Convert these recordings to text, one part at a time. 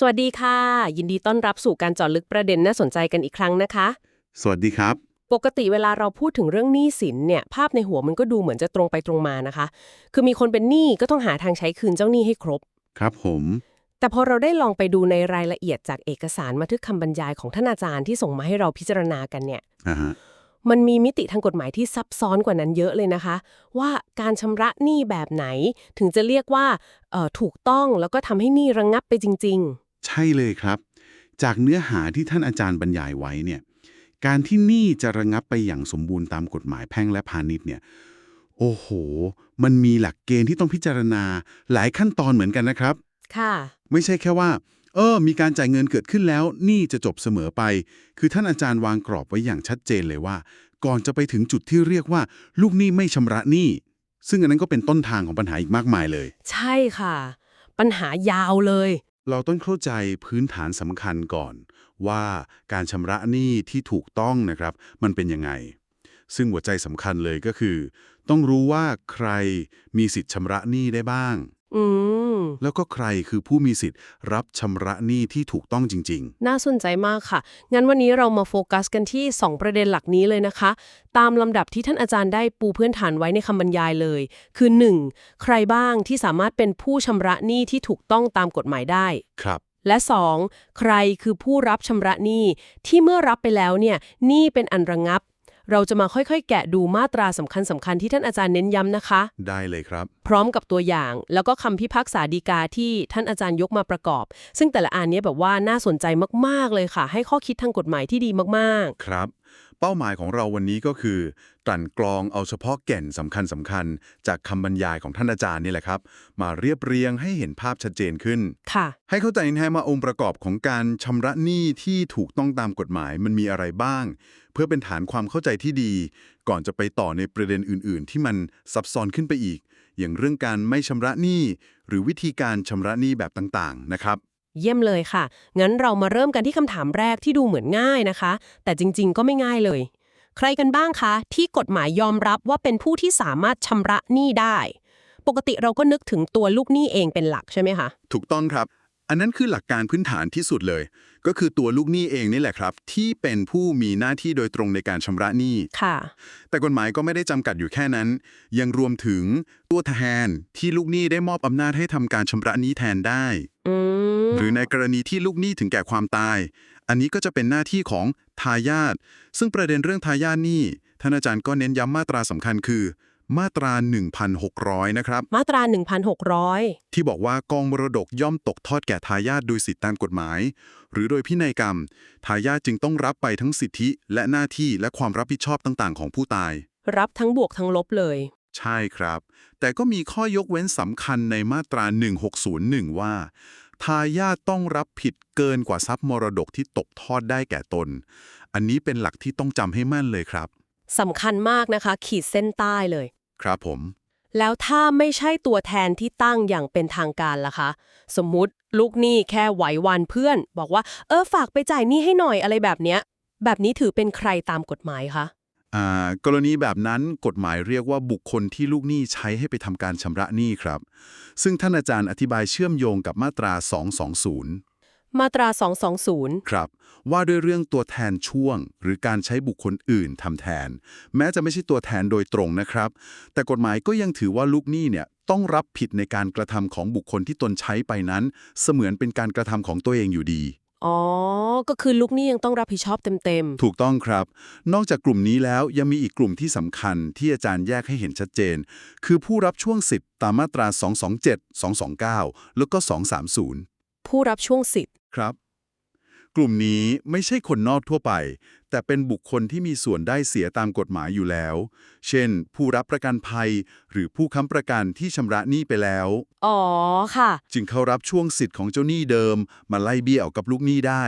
สวัสดีค่ะ ยินดีต้อนรับสู่การเจาะลึกประเด็นน่าสนใจกันอีกครั้งนะคะ สวัสดีครับ ปกติเวลาเราพูดถึงเรื่องหนี้สินเนี่ย ภาพในหัวมันก็ดูเหมือนจะตรงไปตรงมานะคะ คือมีคนเป็นหนี้ก็ต้องหาทางใช้คืนเจ้าหนี้ให้ครบ ครับผม แต่พอเราได้ลองไปดูในรายละเอียดจากเอกสารบันทึกคำบรรยายของท่านอาจารย์ที่ส่งมาให้เราพิจารณากันเนี่ย อ่าฮะ มันมีมิติทางกฎหมายที่ซับซ้อนกว่านั้นเยอะเลยนะคะ ว่าการชำระหนี้แบบไหนถึงจะเรียกว่าเอ่อถูกต้องแล้วก็ทำให้หนี้ระงงับไปจริง ใช่เลยครับ จากเนื้อหาที่ท่านอาจารย์บรรยายไว้เนี่ยการที่หนี้จะระงับไปอย่างสมบูรณ์ตามกฎหมายแพ่งและพาณิชย์เนี่ยโอ้โห มันมีหลักเกณฑ์ที่ต้องพิจารณาหลายขั้นตอนเหมือนกันนะครับๆค่ะ ไม่ใช่แค่ว่า เออ มีการจ่ายเงินเกิดขึ้นแล้วหนี้จะจบเสมอไป คือท่านอาจารย์วางกรอบไว้อย่างชัดเจนเลยว่า ก่อนจะไปถึงจุดที่เรียกว่า ลูกหนี้ไม่ชำระหนี้ ซึ่งอันนั้นก็เป็นต้นทางของปัญหาอีกมากมายเลย ใช่ค่ะ ปัญหายาวเลย เราต้องเข้าใจพื้นฐานสำคัญก่อน ว่าการชำระหนี้ที่ถูกต้องนะครับ มันเป็นยังไง ซึ่งหัวใจสำคัญเลยก็คือ ต้องรู้ว่าใครมีสิทธิ์ชำระหนี้ได้บ้าง อืม แล้วก็ใครคือผู้มีสิทธิ์ รับชำระหนี้ที่ถูกต้องจริง น่าสนใจมากค่ะ งั้นวันนี้เรามาโฟกัสกันที่ 2 ประเด็นหลักนี้เลยนะคะ ตามลำดับที่ท่านอาจารย์ได้ปูพื้นฐานไว้ในคำบรรยายเลย คือ 1. ใครบ้างที่สามารถเป็นผู้ชำระหนี้ที่ถูกต้องตามกฎหมายได้ ๆ ครับ และ 2. ใครคือผู้รับชำระหนี้ที่เมื่อรับไปแล้วเนี่ยหนี้เป็นอันระงับ เราจะมาค่อยๆ แกะดูมาตราสำคัญสำคัญๆที่ท่านอาจารย์เน้นย้ำนะคะ ได้เลยครับ พร้อมกับตัวอย่าง แล้วก็คำพิพากษาดีกาที่ท่านอาจารย์ยกมาประกอบ ซึ่งแต่ละอันเนี้ยแบบว่าน่าสนใจมากๆเลยค่ะ ให้ข้อคิดทางกฎหมายที่ดีมากครับ เป้าหมายของเราวันนี้ก็คือกลั่นกรองเอาเฉพาะแก่นสำคัญสำคัญๆจากคำบรรยายของท่านอาจารย์นี่แหละครับ มาเรียบเรียงให้เห็นภาพชัดเจนขึ้นๆค่ะ ให้เข้าใจนะฮะมาองค์ประกอบของการชำระหนี้ที่ถูกต้องตามกฎหมายมันมีอะไรบ้างเพื่อเป็นฐานความเข้าใจที่ดี ก่อนจะไปต่อในประเด็นอื่น ๆ ที่มันซับซ้อนขึ้นไปอีก อย่างเรื่องการไม่ชำระหนี้ หรือวิธีการชำระหนี้แบบต่าง ๆ นะครับ เยี่ยมเลยค่ะ งั้นเรามาเริ่มกันที่คำถามแรกที่ดูเหมือนง่ายนะคะ แต่จริง ๆ ก็ไม่ง่ายเลย ใครกันบ้างคะ ที่กฎหมายยอมรับว่าเป็นผู้ที่สามารถชำระหนี้ได้ ปกติเราก็นึกถึงตัวลูกหนี้เองเป็นหลักใช่ไหมคะ ถูกต้องครับ อันนั้นคือหลักการพื้นฐานที่สุดเลย ก็คือตัวลูกหนี้เองนี่แหละครับ ที่เป็นผู้มีหน้าที่โดยตรงในการชำระหนี้ค่ะ แต่กฎหมายก็ไม่ได้จำกัดอยู่แค่นั้น ยังรวมถึงตัวแทนที่ลูกหนี้ได้มอบอำนาจให้ทำการชำระหนี้แทนได้อืมหรือในกรณีที่ลูกหนี้ถึงแก่ความตาย อันนี้ก็จะเป็นหน้าที่ของทายาทซึ่งประเด็นเรื่องทายาทหนี้ท่านอาจารย์ก็เน้นย้ำมาตราสำคัญคือ มาตรา 1,600 นะครับ มาตรา 1,600 ที่บอกว่ากองมรดกย่อมตกทอดแก่ทายาทโดยสิทธิตามกฎหมาย หรือโดยพินัยกรรม ทายาทจึงต้องรับไปทั้งสิทธิ และหน้าที่และความรับผิดชอบต่างๆ ของผู้ตาย รับทั้งบวกทั้งลบเลย ใช่ครับ แต่ก็มีข้อยกเว้นสำคัญในมาตรา 1601 ว่า ทายาทต้องรับผิดเกินกว่าทรัพย์มรดกที่ตกทอดได้แก่ตน อันนี้เป็นหลักที่ต้องจำให้มั่นเลยครับสำคัญมากนะคะ ขีดเส้นใต้เลย ครับผม แล้วถ้าไม่ใช่ตัวแทนที่ตั้งอย่างเป็นทางการล่ะคะ สมมุติลูกหนี้แค่ไหววันเพื่อน บอกว่า เออฝากไปจ่ายหนี้ให้หน่อยอะไรแบบเนี้ย แบบนี้ถือเป็นใครตามกฎหมายคะอ่ากรณีแบบนั้นกฎหมายเรียกว่าบุคคลที่ลูกหนี้ใช้ให้ไปทำการชำระหนี้ครับ ซึ่งท่านอาจารย์อธิบายเชื่อมโยงกับมาตรา 220 มาตรา 220 ครับ ว่าด้วยเรื่องตัวแทนช่วง หรือการใช้บุคคลอื่นทำแทน แม้จะไม่ใช่ตัวแทนโดยตรงนะครับ แต่กฎหมายก็ยังถือว่าลูกหนี้เนี่ยต้องรับผิดในการกระทำของบุคคลที่ตนใช้ไปนั้น เสมือนเป็นการกระทำของตัวเองอยู่ดีอ๋อ ก็คือลูกหนี้ยังต้องรับผิดชอบเต็มถูกต้องครับ นอกจากกลุ่มนี้แล้วยังมีอีกกลุ่มที่สำคัญที่อาจารย์แยกให้เห็นชัดเจน คือผู้รับช่วงสิทธิ์ตามมาตรา 227 229 แล้วก็ 230ๆผู้รับช่วงสิทธิ์ ครับ กลุ่มนี้ไม่ใช่คนนอกทั่วไป แต่เป็นบุคคลที่มีส่วนได้เสียตามกฎหมายอยู่แล้ว เช่น ผู้รับประกันภัย หรือผู้ค้ำประกันที่ชำระหนี้ไปแล้ว อ๋อค่ะ จึงเข้ารับช่วงสิทธิ์ของเจ้าหนี้เดิม มาไล่เบี้ยเอากับลูกหนี้ได้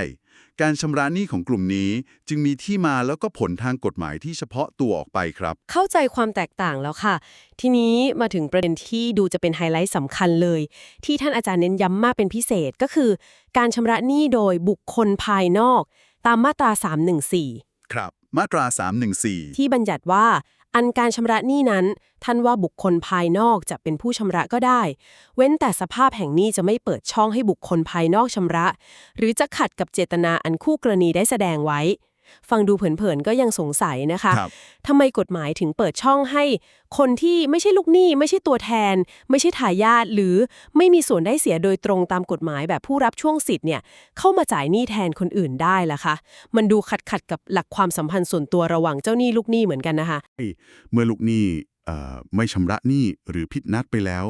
การชำระหนี้ของกลุ่มนี้จึงมีที่มาแล้วก็ผลทางกฎหมายที่เฉพาะตัวออกไปครับ เข้าใจความแตกต่างแล้วค่ะ ทีนี้มาถึงประเด็นที่ดูจะเป็นไฮไลท์สำคัญเลย ที่ท่านอาจารย์เน้นย้ำมากเป็นพิเศษก็คือ การชำระหนี้โดยบุคคลภายนอก ตามมาตรา 314 ครับ มาตรา 314 ที่บัญญัติว่า อันการชำระหนี้นั้น ท่านว่าบุคคลภายนอกจะเป็นผู้ชำระก็ได้ เว้นแต่สภาพแห่งหนี้จะไม่เปิดช่องให้บุคคลภายนอกชำระ หรือจะขัดกับเจตนาอันคู่กรณีได้แสดงไว้ ฟังดูเผินๆก็ยังสงสัยนะคะครับทำไมกฎหมายถึงเปิดช่องให้ คนที่ไม่ใช่ลูกหนี้ไม่ใช่ตัวแทน ไม่ใช่ทายาทหรือไม่มีส่วนได้เสียโดยตรงตามกฎหมายแบบผู้รับช่วงสิทธิ์เนี่ยเข้ามาจ่ายหนี้แทนคนอื่นได้ล่ะคะมันดูขัดขัดๆกับหลักความสัมพันธ์ส่วนตัวระหว่างเจ้าหนี้ลูกหนี้เหมือนกันนะคะเมื่อลูกหนี้เอ่อ ไม่ชำระหนี้หรือผิดนัดไปแล้ว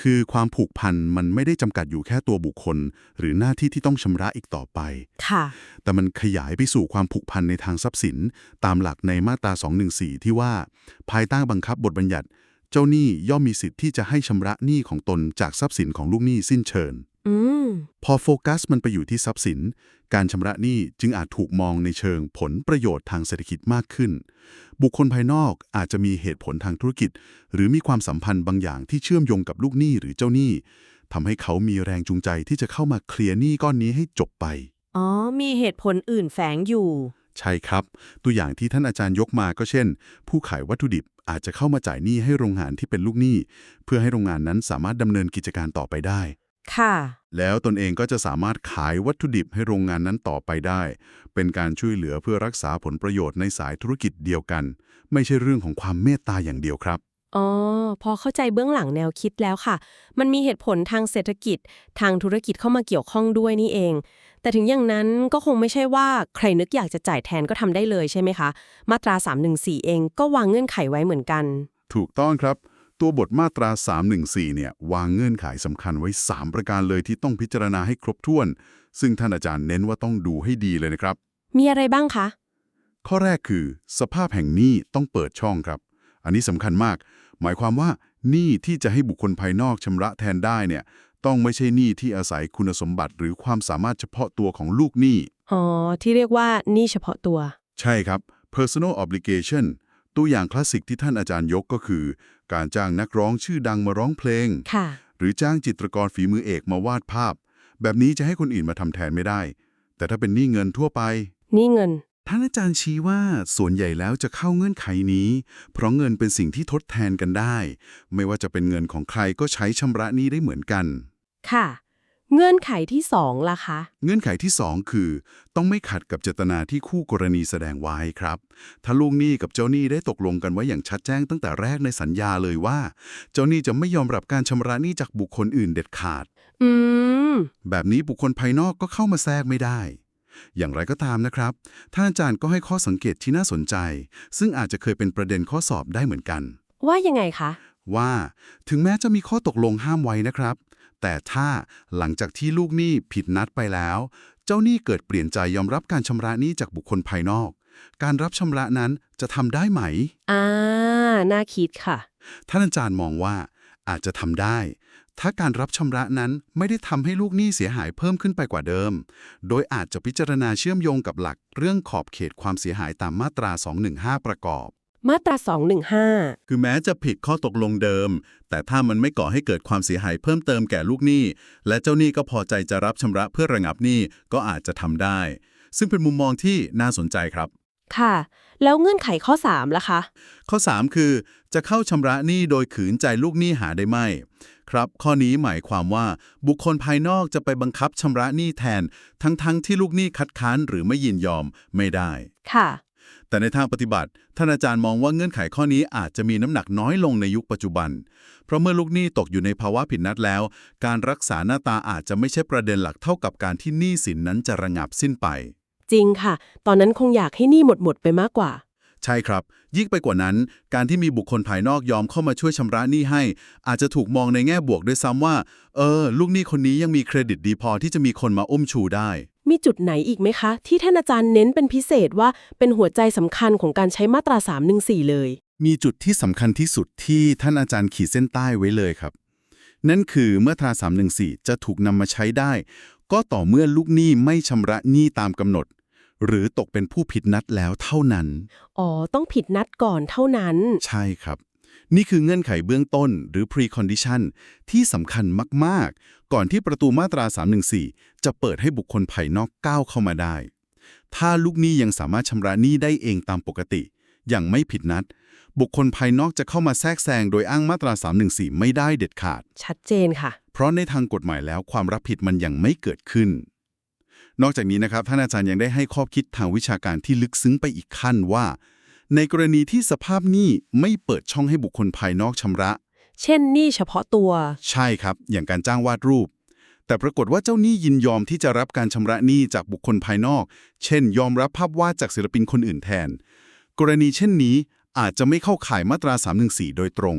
คือความผูกพันมันไม่ได้จำกัดอยู่แค่ตัวบุคคล หรือหน้าที่ที่ต้องชำระอีกต่อไป ค่ะ แต่มันขยายไปสู่ความผูกพันในทางทรัพย์สิน ตามหลักในมาตรา 214 ที่ว่า ภายใต้บังคับบทบัญญัติ เจ้าหนี้ย่อมมีสิทธิ์ที่จะให้ชำระหนี้ของตนจากทรัพย์สินของลูกหนี้สิ้นเชิญ อืม พอโฟกัสมันไปอยู่ที่ทรัพย์สิน การชำระหนี้จึงอาจถูกมองในเชิงผลประโยชน์ทางเศรษฐกิจมากขึ้น บุคคลภายนอกอาจจะมีเหตุผลทางธุรกิจ หรือมีความสัมพันธ์บางอย่างที่เชื่อมโยงกับลูกหนี้หรือเจ้าหนี้ทำให้เขามีแรงจูงใจที่จะเข้ามาเคลียร์หนี้ก้อนนี้ให้จบไป อ๋อ มีเหตุผลอื่นแฝงอยู่ ใช่ครับ ตัวอย่างที่ท่านอาจารย์ยกมาก็เช่น ผู้ขายวัตถุดิบอาจจะเข้ามาจ่ายหนี้ให้โรงงานที่เป็นลูกหนี้ เพื่อให้โรงงานนั้นสามารถดำเนินกิจการต่อไปได้ ค่ะ แล้วตนเองก็จะสามารถขายวัตถุดิบให้โรงงานนั้นต่อไปได้ เป็นการช่วยเหลือเพื่อรักษาผลประโยชน์ในสายธุรกิจเดียวกัน ไม่ใช่เรื่องของความเมตตาอย่างเดียวครับอ๋อ พอเข้าใจเบื้องหลังแนวคิดแล้วค่ะ มันมีเหตุผลทางเศรษฐกิจ ทางธุรกิจเข้ามาเกี่ยวข้องด้วยนี่เอง แต่ถึงอย่างนั้นก็คงไม่ใช่ว่าใครนึกอยากจะจ่ายแทนก็ทำได้เลยใช่ไหมคะ มาตรา 314 เองก็วางเงื่อนไขไว้เหมือนกัน ถูกต้องครับ ตัวบทมาตรา 314 เนี่ยวางเงื่อนไขสำคัญไว้ 3 ประการเลยที่ต้องพิจารณาให้ครบถ้วน ซึ่งท่านอาจารย์เน้นว่าต้องดูให้ดีเลยนะครับ มีอะไรบ้างคะ ข้อแรกคือ สภาพแห่งหนี้ต้องเปิดช่องครับ อันนี้สำคัญมาก หมายความว่าหนี้ที่จะให้บุคคลภายนอกชำระแทนได้เนี่ย ต้องไม่ใช่หนี้ที่อาศัยคุณสมบัติ หรือความสามารถเฉพาะตัวของลูกหนี้ อ๋อ ที่เรียกว่าหนี่เฉพาะตัว ใช่ครับ personal obligation ตัวอย่างคลาสสิกที่ท่านอาจารย์ยกก็คือการจ้างนักร้องชื่อดังมาร้องเพลงค่ะหรือจ้างจิตรกรฝีมือเอกมาวาดภาพ แบบนี้จะให้คนอื่นมาทำแทนไม่ได้ แต่ถ้าเป็นหนี้เงินทั่วไป นี่เงิน ท่านอาจารย์ชี้ว่าส่วนใหญ่แล้วจะเข้าเงื่อนไขนี้ เพราะเงินเป็นสิ่งที่ทดแทนกันได้ ไม่ว่าจะเป็นเงินของใครก็ใช้ชำระหนี้ได้เหมือนกัน ค่ะ เงื่อนไขที่สองล่ะคะ เงื่อนไขที่ 2 คือ ต้องไม่ขัดกับเจตนาที่คู่กรณีแสดงไว้ครับ ถ้าลูกหนี้กับเจ้าหนี้ได้ตกลงกันไว้อย่างชัดแจ้งตั้งแต่แรกในสัญญาเลยว่า เจ้าหนี้จะไม่ยอมรับการชำระหนี้จากบุคคลอื่นเด็ดขาด อืม แบบนี้บุคคลภายนอกก็เข้ามาแทรกไม่ได้ อย่างไรก็ตามนะครับ ท่านอาจารย์ก็ให้ข้อสังเกตที่น่าสนใจ ซึ่งอาจจะเคยเป็นประเด็นข้อสอบได้เหมือนกัน ว่ายังไงคะว่าถึงแม้จะมีข้อตกลงห้ามไว้นะครับ แต่ถ้าหลังจากที่ลูกหนี้ผิดนัดไปแล้ว เจ้าหนี้เกิดเปลี่ยนใจยอมรับการชำระหนี้จากบุคคลภายนอก การรับชำระนั้นจะทำได้ไหม อ่า น่าคิดค่ะ ท่านอาจารย์มองว่า อาจจะทำได้ ถ้าการรับชำระนั้นไม่ได้ทำให้ลูกหนี้เสียหายเพิ่มขึ้นไปกว่าเดิม โดยอาจจะพิจารณาเชื่อมโยงกับหลักเรื่องขอบเขตความเสียหายตามมาตรา 215 ประกอบ มาตรา 215 คือแม้จะผิดข้อตกลงเดิม แต่ถ้ามันไม่ก่อให้เกิดความเสียหายเพิ่มเติมแก่ลูกหนี้ และเจ้าหนี้ก็พอใจจะรับชำระเพื่อระงับหนี้ก็อาจจะทำได้ ซึ่งเป็นมุมมองที่น่าสนใจครับ ค่ะ แล้วเงื่อนไขข้อ3ล่ะคะ ข้อ 3 คือ จะเข้าชำระหนี้โดยขืนใจลูกหนี้หาได้ไหมครับ ข้อนี้หมายความว่าบุคคลภายนอกจะไปบังคับชำระหนี้แทน ทั้งๆทที่ลูกหนี้คัดค้านหรือไม่ยินยอมไม่ได้ ค่ะ แต่ในทางปฏิบัติ ท่านอาจารย์มองว่าเงื่อนไขข้อนี้อาจจะมีน้ำหนักน้อยลงในยุคปัจจุบัน เพราะเมื่อลูกหนี้ตกอยู่ในภาวะผิดนัดแล้ว การรักษาหน้าตาอาจจะไม่ใช่ประเด็นหลักเท่ากับการที่หนี้สินนั้นจะระงับสิ้นไป จริงค่ะ ตอนนั้นคงอยากให้หนี้หมดหมดไปมากกว่า ใช่ครับ ยิ่งไปกว่านั้น การที่มีบุคคลภายนอกยอมเข้ามาช่วยชำระหนี้ให้ อาจจะถูกมองในแง่บวกด้วยซ้ำว่า เออ ลูกหนี้คนนี้ยังมีเครดิตดีพอที่จะมีคนมาอุ้มชูได้ มีจุดไหนอีกไหมคะ ที่ท่านอาจารย์เน้นเป็นพิเศษว่าเป็นหัวใจสำคัญของการใช้มาตรา314 เลย มีจุดที่สำคัญที่สุดที่ท่านอาจารย์ขีดเส้นใต้ไว้เลยครับ นั่นคือเมื่อตรา314 จะถูกนำมาใช้ได้ ก็ต่อเมื่อลูกหนี้ไม่ชำระหนี้ตามกำหนด หรือตกเป็นผู้ผิดนัดแล้วเท่านั้น อ๋อ ต้องผิดนัดก่อนเท่านั้น ใช่ครับ นี่คือเงื่อนไขเบื้องต้นหรือ precondition ที่สำคัญมาก ๆ ก่อนที่ประตูมาตรา 314 จะเปิดให้บุคคลภายนอกก้าวเข้ามาได้ ถ้าลูกหนี้ยังสามารถชำระหนี้ได้เองตามปกติ อย่างไม่ผิดนัด บุคคลภายนอกจะเข้ามาแทรกแซงโดยอ้างมาตรา 314 ไม่ได้เด็ดขาด ชัดเจนค่ะ เพราะในทางกฎหมายแล้วความรับผิดมันยังไม่เกิดขึ้น นอกจากนี้นะครับ ท่านอาจารย์ยังได้ให้ข้อคิดทางวิชาการที่ลึกซึ้งไปอีกขั้นว่า ในกรณีที่สภาพหนี้ไม่เปิดช่องให้บุคคลภายนอกชำระ เช่นหนี่เฉพาะตัว ใช่ครับ อย่างการจ้างวาดรูป แต่ปรากฏว่าเจ้าหนี้ยินยอมที่จะรับการชำระหนี้จากบุคคลภายนอก เช่น ยอมรับภาพวาดจากศิลปินคนอื่นแทน กรณีเช่นนี้อาจจะไม่เข้าข่ายมาตรา 314 โดยตรง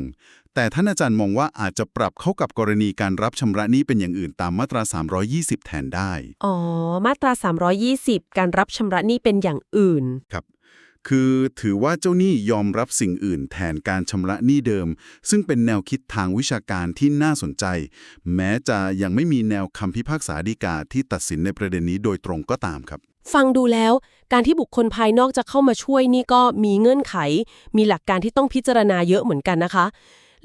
แต่ท่านอาจารย์มองว่าอาจจะปรับเข้ากับกรณีการรับชำระหนี้เป็นอย่างอื่นตามมาตรา 320 แทนได้ อ๋อ มาตรา 320 การรับชำระหนี้เป็นอย่างอื่น ครับ คือถือว่าเจ้าหนี้ยอมรับสิ่งอื่น แทนการชำระหนี้เดิม ซึ่งเป็นแนวคิดทางวิชาการที่น่าสนใจ แม้จะยังไม่มีแนวคำพิพากษาฎีกาที่ตัดสินในประเด็นนี้โดยตรงก็ตามครับฟังดูแล้ว การที่บุคคลภายนอกจะเข้ามาช่วยนี่ก็มีเงื่อนไข มีหลักการที่ต้องพิจารณาเยอะเหมือนกันนะคะ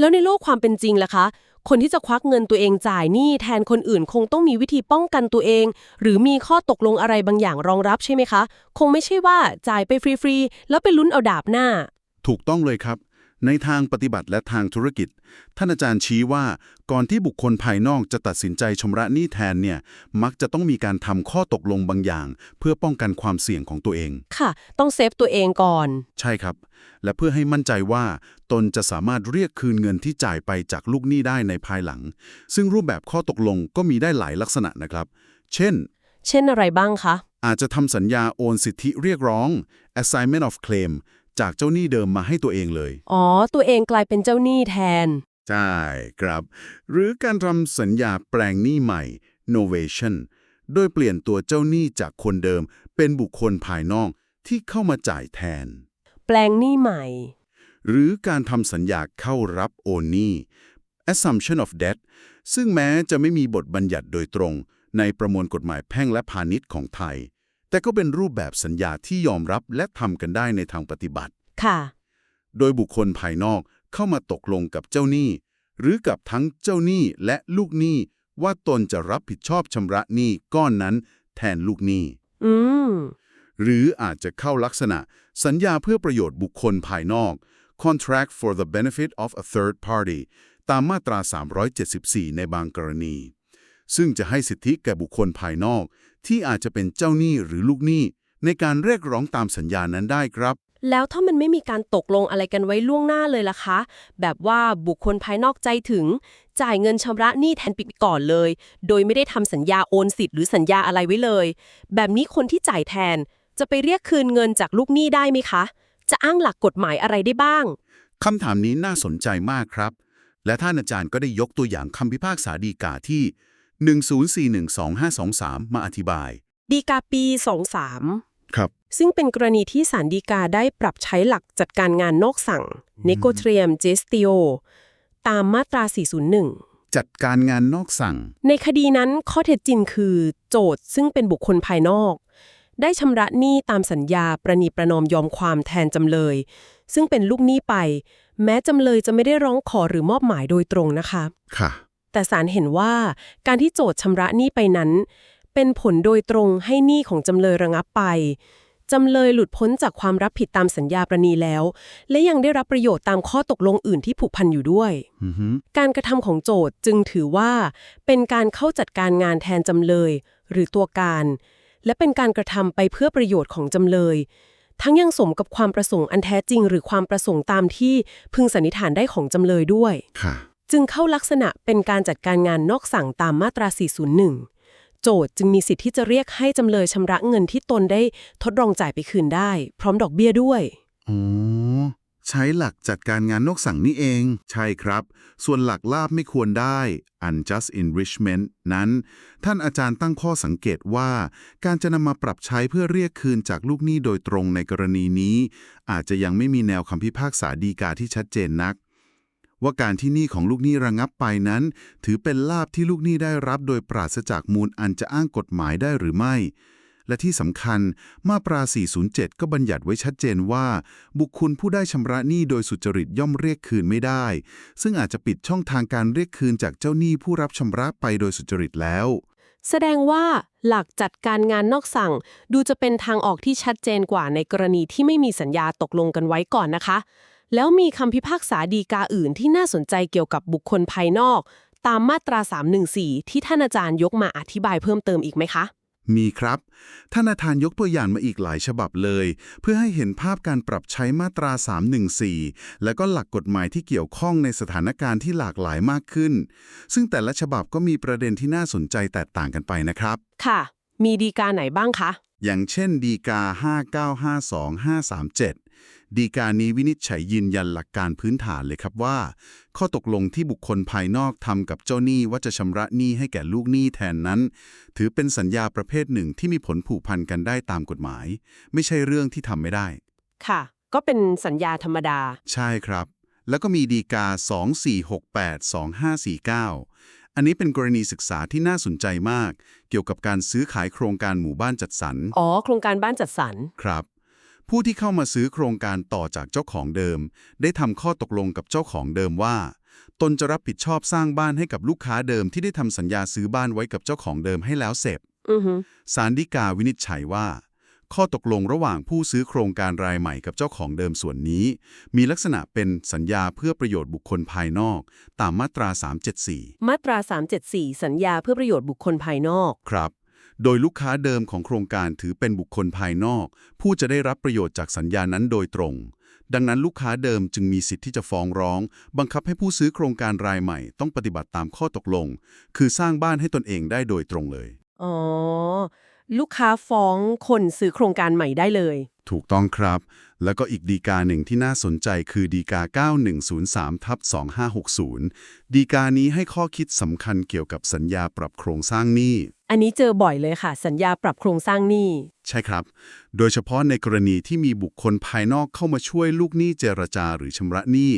แล้วในโลกความเป็นจริงล่ะคะ คนที่จะควักเงินตัวเองจ่ายหนี้แทนคนอื่นคงต้องมีวิธีป้องกันตัวเอง หรือมีข้อตกลงอะไรบางอย่างรองรับใช่ไหมคะ คงไม่ใช่ว่าจ่ายไปฟรีๆแล้วไปลุ้นเอาดาบหน้า ถูกต้องเลยครับ ในทางปฏิบัติและทางธุรกิจ ท่านอาจารย์ชี้ว่า ก่อนที่บุคคลภายนอกจะตัดสินใจชำระหนี้แทนเนี่ย มักจะต้องมีการทำข้อตกลงบางอย่าง เพื่อป้องกันความเสี่ยงของตัวเอง ค่ะ ต้องเซฟตัวเองก่อน ใช่ครับ และเพื่อให้มั่นใจว่า ตนจะสามารถเรียกคืนเงินที่จ่ายไปจากลูกหนี้ได้ในภายหลัง ซึ่งรูปแบบข้อตกลงก็มีได้หลายลักษณะนะครับ เช่น เช่นอะไรบ้างคะอาจจะทำสัญญาโอนสิทธิเรียกร้อง assignment of claim จากเจ้าหนี้เดิมมาให้ตัวเองเลย อ๋อ ตัวเองกลายเป็นเจ้าหนี้แทน ใช่ครับ หรือการทำสัญญาแปลงหนี้ใหม่ novation โดยเปลี่ยนตัวเจ้าหนี้จากคนเดิม เป็นบุคคลภายนอกที่เข้ามาจ่ายแทน แปลงหนี้ใหม่ หรือการทำสัญญาเข้ารับโอนหนี้ assumption of debt ซึ่งแม้จะไม่มีบทบัญญัติโดยตรงในประมวลกฎหมายแพ่งและพาณิชย์ของไทย แต่ก็เป็นรูปแบบสัญญาที่ยอมรับและทำกันได้ในทางปฏิบัติ ค่ะ โดยบุคคลภายนอกเข้ามาตกลงกับเจ้าหนี้ หรือกับทั้งเจ้าหนี้และลูกหนี้ ว่าตนจะรับผิดชอบชำระหนี้ก้อนนั้นแทนลูกหนี้ อืม หรืออาจจะเข้าลักษณะ สัญญาเพื่อประโยชน์บุคคลภายนอก contract for the benefit of a third party ตามมาตรา 374 ในบางกรณี ซึ่งจะให้สิทธิแก่บุคคลภายนอก ที่อาจจะเป็นเจ้าหนี้หรือลูกหนี้ ในการเรียกร้องตามสัญญานั้นได้ครับ แล้วถ้ามันไม่มีการตกลงอะไรกันไว้ล่วงหน้าเลยล่ะคะ แบบว่าบุคคลภายนอกใจถึง จ่ายเงินชำระหนี้แทนปีก่อนเลย โดยไม่ได้ทำสัญญาโอนสิทธิ์หรือสัญญาอะไรไว้เลย แบบนี้คนที่จ่ายแทนจะไปเรียกคืนเงินจากลูกหนี้ได้ไหมคะ จะอ้างหลักกฎหมายอะไรได้บ้างคำถามนี้น่าสนใจมากครับ และท่านอาจารย์ก็ได้ยกตัวอย่างคำพิพากษาฎีกาที่ 10412523 มาอธิบาย ดีกาปี 23 ครับ ซึ่งเป็นกรณีที่ศาลฎีกาได้ปรับใช้หลักจัดการงานนอกสั่ง n e g o t r i u m gestio ตามมาตรา 401จัดการงานนอกสั่ง ในคดีนั้นข้อเท็จจริงคือ โจทย์ซึ่งเป็นบุคคลภายนอก ได้ชำระหนี้ตามสัญญาประนีประนอมยอมความแทนจำเลย ซึ่งเป็นลูกหนี้ไป แม้จำเลยจะไม่ได้ร้องขอหรือมอบหมายโดยตรงนะคะ ค่ะ แต่ศาลเห็นว่าการที่โจทย์ชำระหนี้ไปนั้น เป็นผลโดยตรงให้หนี้ของจำเลยระงับไปจำเลยหลุดพ้นจากความรับผิดตามสัญญาประนีแล้ว และยังได้รับประโยชน์ตามข้อตกลงอื่นที่ผูกพันอยู่ด้วยอือฮึการกระทำของโจทย์จึงถือว่า เป็นการเข้าจัดการงานแทนจำเลย หรือตัวการ และเป็นการกระทำไปเพื่อประโยชน์ของจำเลย ทั้งยังสมกับความประสงค์อันแท้จริง หรือความประสงค์ตามที่พึงสันนิษฐานได้ของจำเลยด้วยค่ะ จึงเข้าลักษณะเป็นการจัดการงานนอกสั่งตามมาตรา 401 โจทย์จึงมีสิทธิ์ที่จะเรียกให้จำเลยชำระเงินที่ตนได้ทดลองจ่ายไปคืนได้ พร้อมดอกเบี้ยด้วย อ๋อ ใช้หลักจัดการงานนอกสั่งนี่เอง ใช่ครับ ส่วนหลักลาบไม่ควรได้ unjust enrichment นั้น ท่านอาจารย์ตั้งข้อสังเกตว่า การจะนำมาปรับใช้เพื่อเรียกคืนจากลูกหนี้โดยตรงในกรณีนี้ อาจจะยังไม่มีแนวคำพิพากษาดีกาที่ชัดเจนนัก ว่าการที่หนี้ของลูกหนี้ระงับไปนั้น ถือเป็นลาบที่ลูกหนี้ได้รับโดยปราศจากมูลอันจะอ้างกฎหมายได้หรือไม่ และที่สำคัญมาตรา 407 ก็บัญญัติไว้ชัดเจนว่า บุคคลผู้ได้ชำระหนี้โดยสุจริตย่อมเรียกคืนไม่ได้ ซึ่งอาจจะปิดช่องทางการเรียกคืนจากเจ้าหนี้ผู้รับชำระไปโดยสุจริตแล้วแสดงว่าหลักจัดการงานนอกสั่ง ดูจะเป็นทางออกที่ชัดเจนกว่าในกรณีที่ไม่มีสัญญาตกลงกันไว้ก่อนนะคะ แล้วมีคำพิพากษาดีกาอื่นที่น่าสนใจเกี่ยวกับบุคคลภายนอก ตามมาตรา 314 ที่ท่านอาจารย์ยกมาอธิบายเพิ่มเติมอีกไหมคะ มีครับ ท่านอาจารย์ยกตัวอย่างมาอีกหลายฉบับเลย เพื่อให้เห็นภาพการปรับใช้มาตรา 314 และก็หลักกฎหมายที่เกี่ยวข้องในสถานการณ์ที่หลากหลายมากขึ้น ซึ่งแต่ละฉบับก็มีประเด็นที่น่าสนใจแตกต่างกันไปนะครับ ค่ะ มีดีกาไหนบ้างคะ อย่างเช่นดีกา 5952537 ดีกานี้วินิจฉัยยืนยันหลักการพื้นฐานเลยครับว่า ข้อตกลงที่บุคคลภายนอกทำกับเจ้าหนี้ว่าจะชำระหนี้ให้แก่ลูกหนี้แทนนั้น ถือเป็นสัญญาประเภทหนึ่งที่มีผลผูกพันกันได้ตามกฎหมาย ไม่ใช่เรื่องที่ทำไม่ได้ ค่ะ ก็เป็นสัญญาธรรมดา ใช่ครับ แล้วก็มีดีกา 24682549 อันนี้เป็นกรณีศึกษาที่น่าสนใจมาก เกี่ยวกับการซื้อขายโครงการหมู่บ้านจัดสรร อ๋อ โครงการบ้านจัดสรร ครับ ผู้ที่เข้ามาซื้อโครงการต่อจากเจ้าของเดิม ได้ทำข้อตกลงกับเจ้าของเดิมว่า ตนจะรับผิดชอบสร้างบ้านให้กับลูกค้าเดิมที่ได้ทำสัญญาซื้อบ้านไว้กับเจ้าของเดิมให้แล้วเสร็จอือฮึศาลฎีกาวินิจฉัยว่า ข้อตกลงระหว่างผู้ซื้อโครงการรายใหม่กับเจ้าของเดิมส่วนนี้ มีลักษณะเป็นสัญญาเพื่อประโยชน์บุคคลภายนอก ตามมาตรา 374 มาตรา 374 สัญญาเพื่อประโยชน์บุคคลภายนอก ครับ โดยลูกค้าเดิมของโครงการถือเป็นบุคคลภายนอก ผู้จะได้รับประโยชน์จากสัญญานั้นโดยตรง ดังนั้นลูกค้าเดิมจึงมีสิทธิ์ที่จะฟ้องร้อง บังคับให้ผู้ซื้อโครงการรายใหม่ต้องปฏิบัติตามข้อตกลง คือสร้างบ้านให้ตนเองได้โดยตรงเลย อ๋อ ลูกค้าฟ้องคนซื้อโครงการใหม่ได้เลย ถูกต้องครับ แล้วก็อีกดีกาหนึ่งที่น่าสนใจคือดีกา 9103ทับ2560 ดีกานี้ให้ข้อคิดสำคัญเกี่ยวกับสัญญาปรับโครงสร้างหนี้ อันนี้เจอบ่อยเลยค่ะ สัญญาปรับโครงสร้างหนี้ ใช่ครับ โดยเฉพาะในกรณีที่มีบุคคลภายนอกเข้ามาช่วยลูกหนี้เจรจาหรือชำระหนี้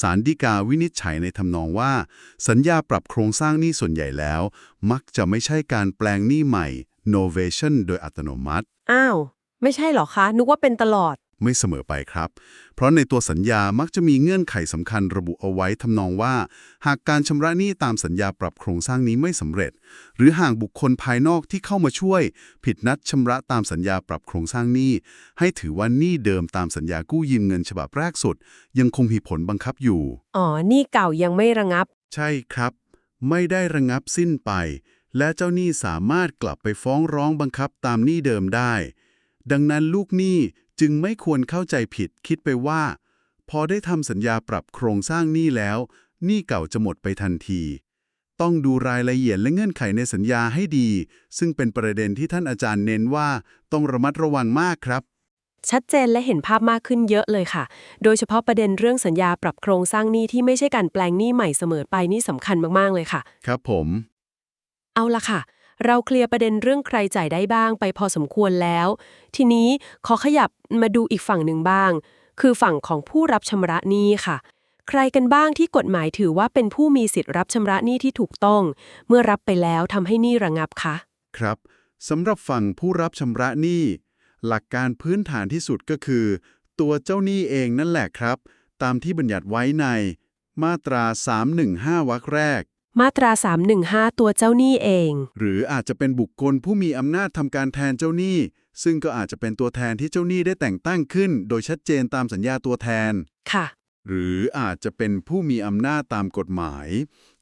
ศาลฎีกาวินิจฉัยในทำนองว่า สัญญาปรับโครงสร้างหนี้ส่วนใหญ่แล้ว มักจะไม่ใช่การแปลงหนี้ใหม่ novation โดยอัตโนมัติ อ้าว ไม่ใช่เหรอคะ นึกว่าเป็นตลอด ไม่เสมอไปครับ เพราะในตัวสัญญามักจะมีเงื่อนไขสำคัญระบุเอาไว้ทำนองว่า หากการชำระหนี้ตามสัญญาปรับโครงสร้างนี้ไม่สำเร็จ หรือหากบุคคลภายนอกที่เข้ามาช่วย ผิดนัดชำระตามสัญญาปรับโครงสร้างหนี้ ให้ถือว่าหนี้เดิมตามสัญญากู้ยืมเงินฉบับแรกสุด ยังคงมีผลบังคับอยู่ อ๋อหนี้เก่ายังไม่ระงับ ใช่ครับ ไม่ได้ระงับสิ้นไป และเจ้าหนี้สามารถกลับไปฟ้องร้องบังคับตามหนี้เดิมได้ ดังนั้นลูกหนี้จึงไม่ควรเข้าใจผิดคิดไปว่า พอได้ทำสัญญาปรับโครงสร้างหนี้แล้วหนี้เก่าจะหมดไปทันที ต้องดูรายละเอียดและเงื่อนไขในสัญญาให้ดี ซึ่งเป็นประเด็นที่ท่านอาจารย์เน้นว่าต้องระมัดระวังมากครับชัดเจนและเห็นภาพมากขึ้นเยอะเลยค่ะ โดยเฉพาะประเด็นเรื่องสัญญาปรับโครงสร้างหนี้ที่ไม่ใช่การแปลงหนี้ใหม่เสมอไปนี่สำคัญมาก ๆ เลยค่ะ ครับผม เอาละค่ะ เราเคลียร์ประเด็นเรื่องใครจ่ายได้บ้างไปพอสมควรแล้ว ทีนี้ขอขยับมาดูอีกฝั่งหนึ่งบ้าง คือฝั่งของผู้รับชำระหนี้ค่ะ ใครกันบ้างที่กฎหมายถือว่าเป็นผู้มีสิทธิ์รับชำระหนี้ที่ถูกต้อง เมื่อรับไปแล้วทำให้หนี้ระงับคะครับสำหรับฝั่งผู้รับชำระหนี้ หลักการพื้นฐานที่สุดก็คือ ตัวเจ้าหนี้เองนั่นแหละครับ ตามที่บัญญัติไว้ใน มาตรา 315 วรรคแรก มาตรา 315 ตัวเจ้าหนี้เอง หรืออาจจะเป็นบุคคลผู้มีอำนาจทำการแทนเจ้าหนี้ ซึ่งก็อาจจะเป็นตัวแทนที่เจ้าหนี้ได้แต่งตั้งขึ้น โดยชัดเจนตามสัญญาตัวแทน ค่ะ หรืออาจจะเป็นผู้มีอำนาจตามกฎหมาย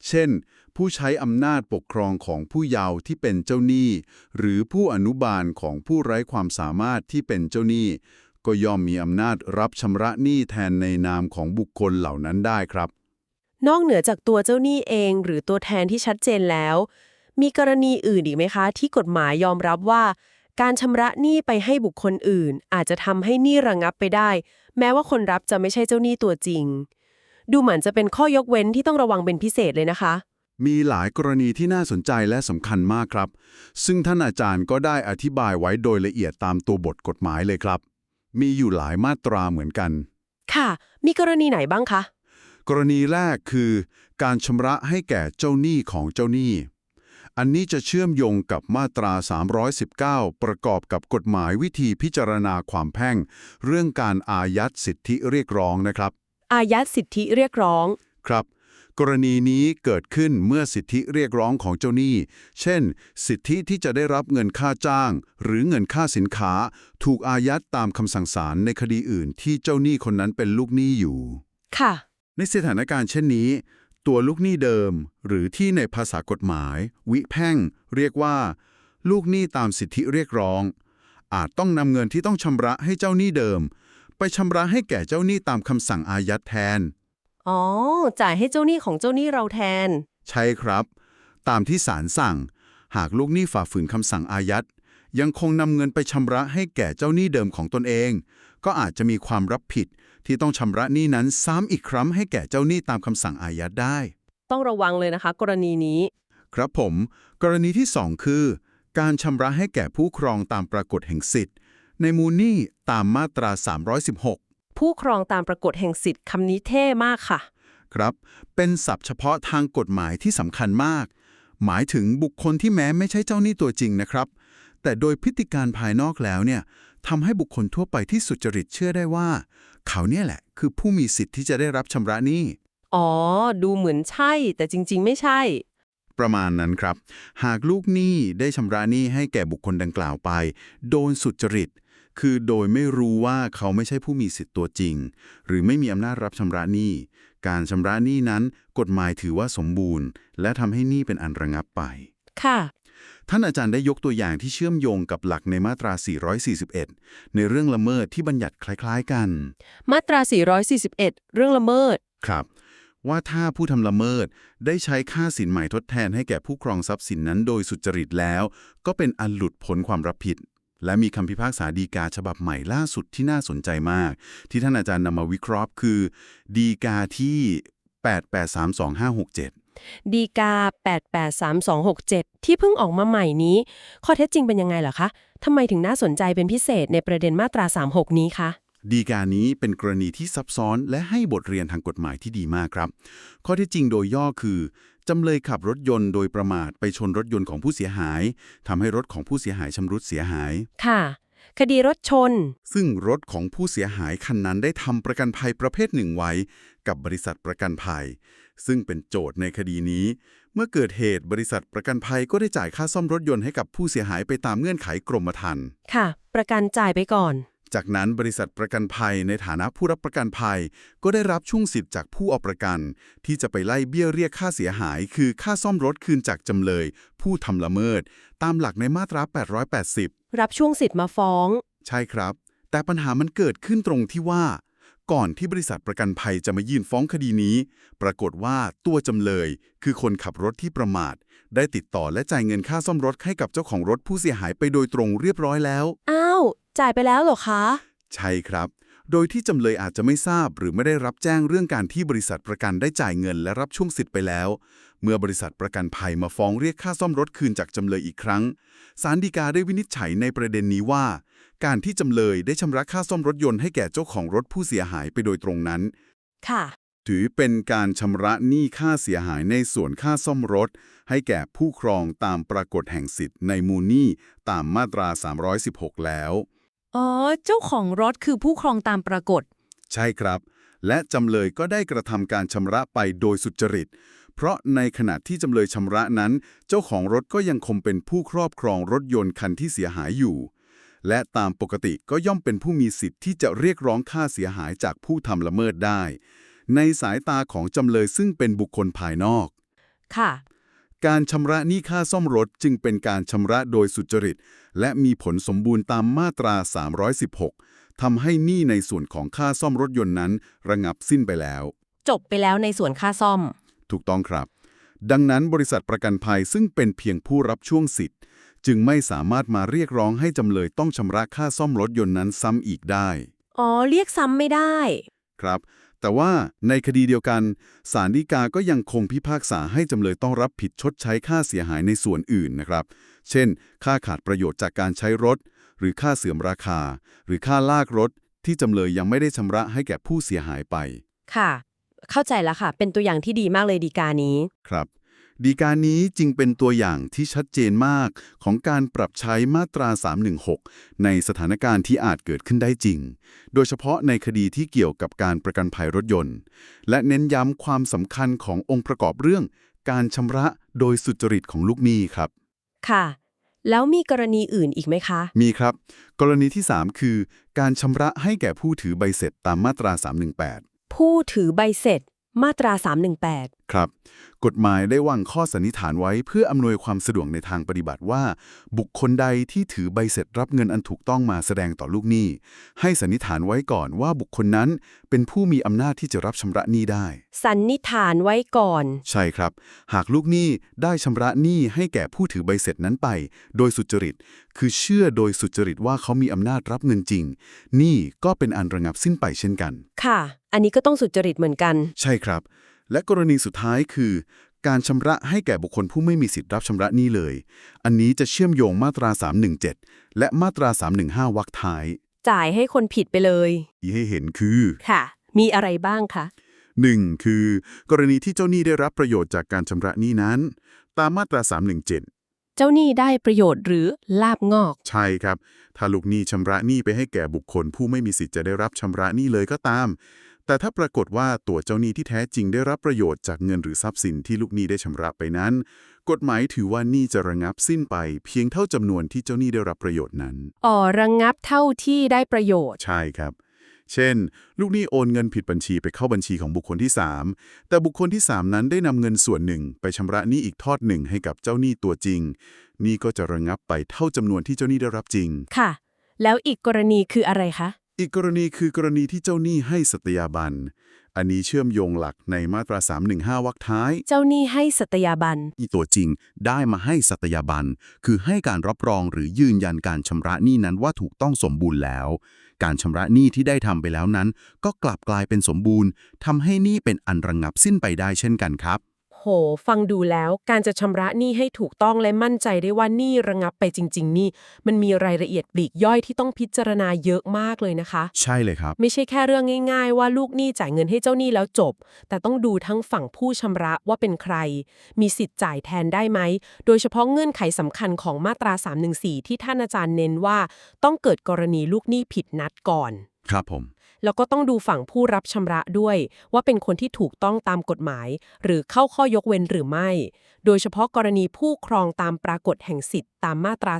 เช่น ผู้ใช้อำนาจปกครองของผู้เยาว์ที่เป็นเจ้าหนี้ หรือผู้อนุบาลของผู้ไร้ความสามารถที่เป็นเจ้าหนี้ ก็ย่อมมีอำนาจรับชำระหนี้แทนในนามของบุคคลเหล่านั้นได้ครับ นอกเหนือจากตัวเจ้าหนี้เองหรือตัวแทนที่ชัดเจนแล้ว มีกรณีอื่นอีกไหมคะ ที่กฎหมายยอมรับว่า การชำระหนี้ไปให้บุคคลอื่น อาจจะทำให้หนี้ระงับไปได้ แม้ว่าคนรับจะไม่ใช่เจ้าหนี้ตัวจริง ดูเหมือนจะเป็นข้อยกเว้นที่ต้องระวังเป็นพิเศษเลยนะคะ มีหลายกรณีที่น่าสนใจและสำคัญมากครับ ซึ่งท่านอาจารย์ก็ได้อธิบายไว้โดยละเอียดตามตัวบทกฎหมายเลยครับ มีอยู่หลายมาตราเหมือนกัน ค่ะ มีกรณีไหนบ้างคะ กรณีแรกคือการชำระให้แก่เจ้าหนี้ของเจ้าหนี้ อันนี้จะเชื่อมโยงกับมาตรา 319 ประกอบกับกฎหมายวิธีพิจารณาความแพ่ง เรื่องการอายัดสิทธิเรียกร้องนะครับ อายัดสิทธิเรียกร้อง ครับ กรณีนี้เกิดขึ้นเมื่อสิทธิเรียกร้องของเจ้าหนี้ เช่น สิทธิที่จะได้รับเงินค่าจ้าง หรือเงินค่าสินค้า ถูกอายัดตามคำสั่งศาลในคดีอื่นที่เจ้าหนี้คนนั้นเป็นลูกหนี้อยู่ ค่ะ ในสถานการณ์เช่นนี้ ตัวลูกหนี้เดิม หรือที่ในภาษากฎหมาย วิแพ่ง เรียกว่า ลูกหนี้ตามสิทธิเรียกร้อง อาจต้องนำเงินที่ต้องชำระให้เจ้าหนี้เดิม ไปชำระให้แก่เจ้าหนี้ตามคำสั่งอายัดแทน อ๋อ จ่ายให้เจ้าหนี้ของเจ้าหนี้เราแทน ใช่ครับ ตามที่ศาลสั่ง หากลูกหนี้ฝ่าฝืนคำสั่งอายัด ยังคงนำเงินไปชำระให้แก่เจ้าหนี้เดิมของตนเอง ก็อาจจะมีความรับผิด ที่ต้องชำระหนี้นั้นซ้ำอีกครั้งให้แก่เจ้าหนี้ตามคำสั่งอายัดได้ ต้องระวังเลยนะคะ กรณีนี้ ครับผม กรณีที่ 2 คือ การชำระให้แก่ผู้ครองตามปรากฏแห่งสิทธิ์ ในมูลหนี้ตามมาตรา 316 ผู้ครองตามปรากฏแห่งสิทธิ์คำนี้เท่มากค่ะ ครับ เป็นศัพท์เฉพาะทางกฎหมายที่สำคัญมาก หมายถึงบุคคลที่แม้ไม่ใช่เจ้าหนี้ตัวจริงนะครับ แต่โดยพฤติการภายนอกแล้วเนี่ยทำให้บุคคลทั่วไปที่สุจริตเชื่อได้ว่า เขาเนี่ยแหละ คือผู้มีสิทธิ์ที่จะได้รับชำระหนี้ อ๋อ ดูเหมือนใช่ แต่จริง ๆ ไม่ใช่ ประมาณนั้นครับ หากลูกหนี้ได้ชำระหนี้ให้แก่บุคคลดังกล่าวไป โดยสุจริต คือโดยไม่รู้ว่าเขาไม่ใช่ผู้มีสิทธิ์ตัวจริง หรือไม่มีอำนาจรับชำระหนี้ การชำระหนี้นั้น กฎหมายถือว่าสมบูรณ์ และทำให้หนี้เป็นอันระงับไป ค่ะ ท่านอาจารย์ได้ยกตัวอย่างที่เชื่อมโยงกับหลักในมาตรา 441 ในเรื่องละเมิดที่บัญญัติคล้าย ๆ กัน มาตรา 441 เรื่องละเมิด ครับ ว่าถ้าผู้ทำละเมิดได้ใช้ค่าสินใหม่ทดแทนให้แก่ผู้ครองทรัพย์สินนั้นโดยสุจริตแล้ว ก็เป็นอันหลุดพ้นความรับผิด และมีคำพิพากษาดีกาฉบับใหม่ล่าสุดที่น่าสนใจมาก ที่ท่านอาจารย์นำมาวิเคราะห์คือ ดีกาที่ 8832-567 ดีกา 883267 ที่เพิ่งออกมาใหม่นี้ ข้อเท็จจริงเป็นยังไงเหรอคะทำไมถึงน่าสนใจเป็นพิเศษในประเด็นมาตรา 36 นี้คะดีกานี้เป็นกรณีที่ซับซ้อนและให้บทเรียนทางกฎหมายที่ดีมากครับ ข้อที่จริงโดยย่อคือ จำเลยขับรถยนต์โดยประมาทไปชนรถยนต์ของผู้เสียหายทำให้รถของผู้เสียหายชำรุดเสียหาย ค่ะ คดีรถชน ซึ่งรถของผู้เสียหายคันนั้นได้ทำประกันภัยประเภทหนึ่งไว้ กับบริษัทประกันภัย ซึ่งเป็นโจทย์ในคดีนี้ เมื่อเกิดเหตุบริษัทประกันภัยก็ได้จ่ายค่าซ่อมรถยนต์ให้กับผู้เสียหายไปตามเงื่อนไขกรมธรรม์ค่ะ ประกันจ่ายไปก่อน จากนั้นบริษัทประกันภัยในฐานะผู้รับประกันภัย ก็ได้รับช่วงสิทธิ์จากผู้เอาประกัน ที่จะไปไล่เบี้ยเรียกค่าเสียหาย คือค่าซ่อมรถคืนจากจำเลย ผู้ทำละเมิด ตามหลักในมาตรา 880 รับช่วงสิทธิ์มาฟ้อง ใช่ครับ แต่ปัญหามันเกิดขึ้นตรงที่ว่า ก่อนที่บริษัทประกันภัยจะมายื่นฟ้องคดีนี้ ปรากฏว่าตัวจำเลย คือคนขับรถที่ประมาท ได้ติดต่อและจ่ายเงินค่าซ่อมรถให้กับเจ้าของรถผู้เสียหายไปโดยตรงเรียบร้อยแล้ว อ้าว จ่ายไปแล้วเหรอคะ ใช่ครับ โดยที่จำเลยอาจจะไม่ทราบหรือไม่ได้รับแจ้งเรื่องการที่บริษัทประกันได้จ่ายเงินและรับช่วงสิทธิ์ไปแล้ว เมื่อบริษัทประกันภัยมาฟ้องเรียกค่าซ่อมรถคืนจากจำเลยอีกครั้งศาลฎีกาได้วินิจฉัยในประเด็นนี้ว่า การที่จำเลยได้ชำระค่าซ่อมรถยนต์ให้แก่เจ้าของรถผู้เสียหายไปโดยตรงนั้น ค่ะ ถือเป็นการชำระหนี้ค่าเสียหายในส่วนค่าซ่อมรถ ให้แก่ผู้ครองตามปรากฏแห่งสิทธิ์ในมูลหนี้ตามมาตรา 316 แล้ว อ๋อ เจ้าของรถคือผู้ครองตามปรากฏ ใช่ครับ และจำเลยก็ได้กระทำการชำระไปโดยสุจริต เพราะในขณะที่จำเลยชำระนั้น เจ้าของรถก็ยังคงเป็นผู้ครอบครองรถยนต์คันที่เสียหายอยู่ และตามปกติก็ย่อมเป็นผู้มีสิทธิ์ที่จะเรียกร้องค่าเสียหายจากผู้ทำละเมิดได้ ในสายตาของจำเลยซึ่งเป็นบุคคลภายนอก ค่ะ การชำระหนี้ค่าซ่อมรถจึงเป็นการชำระโดยสุจริต และมีผลสมบูรณ์ตามมาตรา 316ทำให้หนี้ในส่วนของค่าซ่อมรถยนต์นั้น ระงับสิ้นไปแล้ว จบไปแล้วในส่วนค่าซ่อม ถูกต้องครับ ดังนั้นบริษัทประกันภัยซึ่งเป็นเพียงผู้รับช่วงสิทธิ์ จึงไม่สามารถมาเรียกร้องให้จำเลยต้องชำระค่าซ่อมรถยนต์นั้นซ้ำอีกได้ อ๋อ เรียกซ้ำไม่ได้ ครับ แต่ว่าในคดีเดียวกันศาลฎีกาก็ยังคงพิพากษาให้จำเลยต้องรับผิดชดใช้ค่าเสียหายในส่วนอื่นนะครับ เช่น ค่าขาดประโยชน์จากการใช้รถ หรือค่าเสื่อมราคา หรือค่าลากรถ ที่จำเลยยังไม่ได้ชำระให้แก่ผู้เสียหายไป ค่ะ เข้าใจแล้วค่ะ เป็นตัวอย่างที่ดีมากเลยดีกานี้ ครับ ดีการนี้จึงเป็นตัวอย่างที่ชัดเจนมากของการปรับใช้มาตรา 316 ในสถานการณ์ที่อาจเกิดขึ้นได้จริง โดยเฉพาะในคดีที่เกี่ยวกับการประกันภัยรถยนต์ และเน้นย้ำความสำคัญขององค์ประกอบเรื่องการชำระโดยสุจริตของลูกหนี้ครับ ค่ะ แล้วมีกรณีอื่นอีกไหมคะ มีครับ กรณีที่ 3 คือ การชำระให้แก่ผู้ถือใบเสร็จตามมาตรา 318 ผู้ถือใบเสร็จมาตรา 318 ครับ กฎหมายได้วางข้อสันนิษฐานไว้เพื่ออำนวยความสะดวกในทางปฏิบัติว่า บุคคลใดที่ถือใบเสร็จรับเงินอันถูกต้องมาแสดงต่อลูกหนี้ ให้สันนิษฐานไว้ก่อนว่าบุคคลนั้นเป็นผู้มีอำนาจที่จะรับชำระหนี้ได้ สันนิษฐานไว้ก่อน ใช่ครับ หากลูกหนี้ได้ชำระหนี้ให้แก่ผู้ถือใบเสร็จนั้นไป โดยสุจริต คือเชื่อโดยสุจริตว่าเขามีอำนาจรับเงินจริงหนี้ก็เป็นอันระงับสิ้นไปเช่นกัน ค่ะ อันนี้ก็ต้องสุจริตเหมือนกัน ใช่ครับ และกรณีสุดท้ายคือ การชำระให้แก่บุคคลผู้ไม่มีสิทธิ์รับชำระหนี้เลย อันนี้จะเชื่อมโยงมาตรา 317 และมาตรา 315 วรรคท้าย จ่ายให้คนผิดไปเลยที่ให้เห็นคือ ค่ะ มีอะไรบ้างคะ 1. คือ กรณีที่เจ้าหนี้ได้รับประโยชน์จากการชำระหนี้นั้น ตามมาตรา 317เจ้าหนี้ได้ประโยชน์หรือลาบงอก ใช่ครับ ถ้าลูกหนี้ชำระหนี้ไปให้แก่บุคคล ผู้ไม่มีสิทธิ์จะได้รับชำระหนี้เลยก็ตาม แต่ถ้าปรากฏว่าตัวเจ้าหนี้ที่แท้จริงได้รับประโยชน์จากเงินหรือทรัพย์สินที่ลูกหนี้ได้ชำระไปนั้น กฎหมายถือว่าหนี้จะระงับสิ้นไป เพียงเท่าจำนวนที่เจ้าหนี้ได้รับประโยชน์นั้น อ๋อ ระงับเท่าที่ได้ประโยชน์ ใช่ครับ เช่น ลูกหนี้โอนเงินผิดบัญชีไปเข้าบัญชีของบุคคลที่ 3 แต่บุคคลที่ 3 นั้นได้นำเงินส่วนหนึ่ง ไปชำระหนี้อีกทอดหนึ่งให้กับเจ้าหนี้ตัวจริงหนี้ก็จะระงับไปเท่าจำนวนที่เจ้าหนี้ได้รับจริง ค่ะ แล้วอีกกรณีคืออะไรคะ อีกกรณีคือกรณีที่เจ้าหนี้ให้สัตยาบัน อันนี้เชื่อมโยงหลักในมาตรา 315 วรรคท้าย เจ้าหนี้ให้สัตยาบัน อีตัวจริงได้มาให้สัตยาบัน คือให้การรับรองหรือยืนยันการชำระหนี้นั้นว่าถูกต้องสมบูรณ์แล้ว การชำระหนี้ที่ได้ทำไปแล้วนั้น ก็กลับกลายเป็นสมบูรณ์ทำให้หนี้เป็นอันระงงับสิ้นไปได้เช่นกันครับ โห ฟังดูแล้วการจะชำระหนี้ให้ถูกต้องและมั่นใจได้ว่าหนี้ระงับไปจริง ๆ นี่ มันมีรายละเอียดปลีกย่อยที่ต้องพิจารณาเยอะมากเลยนะคะ ใช่เลยครับ ไม่ใช่แค่เรื่องง่าย ๆ ว่าลูกหนี้จ่ายเงินให้เจ้าหนี้แล้วจบ แต่ต้องดูทั้งฝั่งผู้ชำระว่าเป็นใคร มีสิทธิ์จ่ายแทนได้ไหม โดยเฉพาะเงื่อนไขสำคัญของมาตรา 314 ที่ท่านอาจารย์เน้นว่า ต้องเกิดกรณีลูกหนี้ผิดนัดก่อน ครับผม แล้วก็ต้องดูฝั่งผู้รับชำระด้วย ว่าเป็นคนที่ถูกต้องตามกฎหมาย หรือเข้าข้อยกเว้นหรือไม่ โดยเฉพาะกรณีผู้ครองตามปรากฏแห่งสิทธิ์ตามมาตรา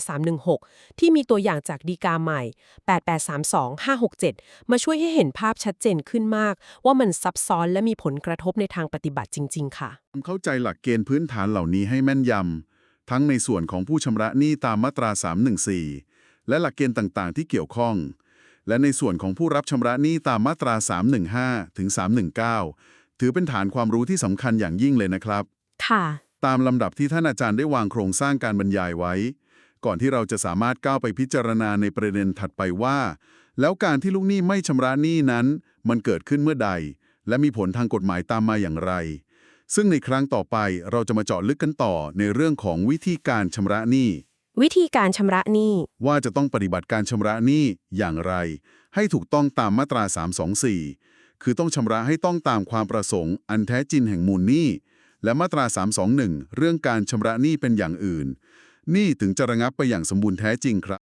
316 ที่มีตัวอย่างจากดีกาใหม่ 8832567 มาช่วยให้เห็นภาพชัดเจนขึ้นมาก ว่ามันซับซ้อนและมีผลกระทบในทางปฏิบัติจริง ๆ ค่ะ เข้าใจหลักเกณฑ์พื้นฐานเหล่านี้ให้แม่นยำทั้งในส่วนของผู้ชำระหนี้ตามมาตรา 314 และหลักเกณฑ์ต่างๆ ที่เกี่ยวข้อง และในส่วนของผู้รับชำระหนี้ตามมาตรา 315 ถึง 319 ถือเป็นฐานความรู้ที่สำคัญอย่างยิ่งเลยนะครับ ค่ะ ตามลำดับที่ท่านอาจารย์ได้วางโครงสร้างการบรรยายไว้ ก่อนที่เราจะสามารถก้าวไปพิจารณาในประเด็นถัดไปว่า แล้วการที่ลูกหนี้ไม่ชำระหนี้นั้น มันเกิดขึ้นเมื่อใด และมีผลทางกฎหมายตามมาอย่างไร ซึ่งในครั้งต่อไปเราจะมาเจาะลึกกันต่อในเรื่องของวิธีการชำระหนี้ วิธีการชำระหนี้ ว่าจะต้องปฏิบัติการชำระหนี้อย่างไร ให้ถูกต้องตามมาตรา 324 คือต้องชำระให้ต้องตามความประสงค์ อันแท้จริงแห่งมูลหนี้ และมาตรา 321 เรื่องการชำระหนี้เป็นอย่างอื่นหนี้ถึงจะระงับไปอย่างสมบูรณ์แท้จริงครับ